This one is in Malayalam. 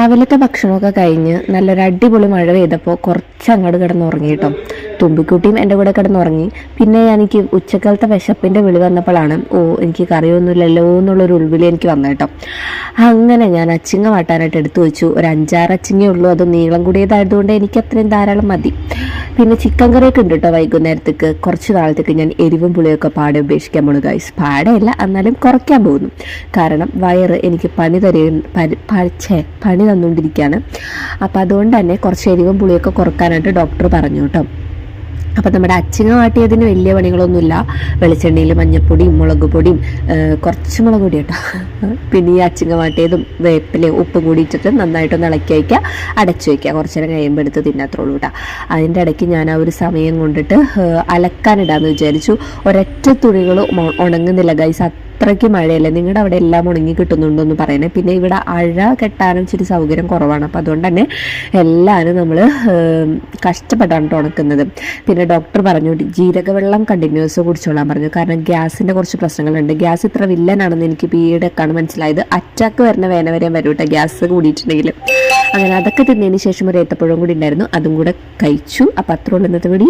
രാവിലത്തെ ഭക്ഷണമൊക്കെ കഴിഞ്ഞ് നല്ലൊരു അടിപൊളി മഴ പെയ്തപ്പോൾ കുറച്ച് അങ്ങോട്ട് കിടന്നുറങ്ങി കേട്ടോ. തുമ്പിക്കുട്ടിയും എന്റെ കൂടെ കിടന്നുറങ്ങി. പിന്നെ എനിക്ക് ഉച്ചക്കാലത്തെ വിശപ്പിന്റെ വിളി വന്നപ്പോഴാണ് ഓ എനിക്ക് കറിയൊന്നുമില്ലല്ലോ എന്നുള്ളൊരു ഉൾവിളി എനിക്ക് വന്നു കേട്ടോ. അങ്ങനെ ഞാൻ അച്ചിങ്ങ വാട്ടാനായിട്ട് എടുത്തു വെച്ചു. ഒരു അഞ്ചാറ് അച്ചിങ്ങേ ഉള്ളൂ. അത് നീളം കൂടിയതായതുകൊണ്ട് എനിക്ക് അത്രയും ധാരാളം മതി. പിന്നെ ചിക്കൻ കറിയൊക്കെ ഉണ്ട് കേട്ടോ വൈകുന്നേരത്തേക്ക്. കുറച്ച് നാളത്തേക്ക് ഞാൻ എരിവും പുളിയൊക്കെ പാടെ ഉപേക്ഷിക്കാൻ പോണു ഗൈസ് പാടെയല്ല എന്നാലും കുറയ്ക്കാൻ പോകുന്നു. കാരണം വയറ് എനിക്ക് പണി തരേ പച്ചേ പണി തന്നുകൊണ്ടിരിക്കുകയാണ് അപ്പോൾ അതുകൊണ്ട് തന്നെ കുറച്ച് എരിവും പുളിയൊക്കെ കുറക്കാനായിട്ട് ഡോക്ടർ പറഞ്ഞു കേട്ടോ അപ്പം നമ്മുടെ അച്ചിങ്ങ വാട്ടിയതിന് വലിയ പണികളൊന്നുമില്ല. വെളിച്ചെണ്ണയിൽ മഞ്ഞപ്പൊടിയും മുളക് പൊടിയും കുറച്ച് മുളക് പൊടി കേട്ടോ. പിന്നെ ഈ അച്ചിങ്ങ വാട്ടിയതും വേപ്പിലയും ഉപ്പും കൂടി ഇട്ടിട്ട് നന്നായിട്ടൊന്ന് ഇളക്കി വയ്ക്കുക. അടച്ചു വയ്ക്കുക. കുറച്ച് നേരം കഴിയുമ്പോൾ എടുത്ത് തിന്നാത്തോളൂ കേട്ടോ. അതിന്റെ ഇടയ്ക്ക് ഞാൻ ആ ഒരു സമയം കൊണ്ടിട്ട് അലക്കാനിടാന്ന് വിചാരിച്ചു. ഒരൊറ്റ തുണികൾ ഉണങ്ങുന്നില്ല ഗൈസ് അത്രയ്ക്ക് മഴയല്ലേ? നിങ്ങളുടെ അവിടെ എല്ലാം ഉണങ്ങി കിട്ടുന്നുണ്ടെന്ന് പറയണേ പിന്നെ ഇവിടെ അഴ കെട്ടാനും ഇച്ചിരി സൗകര്യം കുറവാണ്. അപ്പോൾ അതുകൊണ്ട് തന്നെ എല്ലാവരും നമ്മൾ കഷ്ടപ്പെട്ടാണ് ട്ടോ ഉണക്കുന്നത്. പിന്നെ ഡോക്ടർ പറഞ്ഞു ജീരകവെള്ളം കണ്ടിന്യൂസ് കുടിച്ചോളാൻ പറഞ്ഞു. കാരണം ഗ്യാസിന്റെ കുറച്ച് പ്രശ്നങ്ങളുണ്ട്. ഗ്യാസ് ഇത്ര വില്ലനാണെന്ന് എനിക്ക് പിന്നീടൊക്കെയാണ് മനസ്സിലായത്. അറ്റാക്ക് വരുന്ന വേന വരെ വരും കേട്ടോ ഗ്യാസ് കൂടിയിട്ടുണ്ടെങ്കിൽ അങ്ങനെ അതൊക്കെ തിന്നതിന് ശേഷം ഒരു ഏത്തപ്പഴം കൂടി ഉണ്ടായിരുന്നു. അതും കൂടെ കഴിച്ചു. അപ്പം അത്ര ഉള്ള ഇന്നത്തെ വീഡിയോ.